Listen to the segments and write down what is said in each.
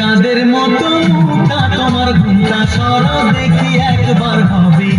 চাঁদের মতো তোমার ঘুমটা সর দেখি একবার হবে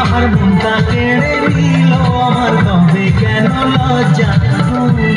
বাহার বুনটা টেনে নিল আমার তবে কেন লজ্জা তোমার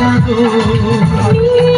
লাগা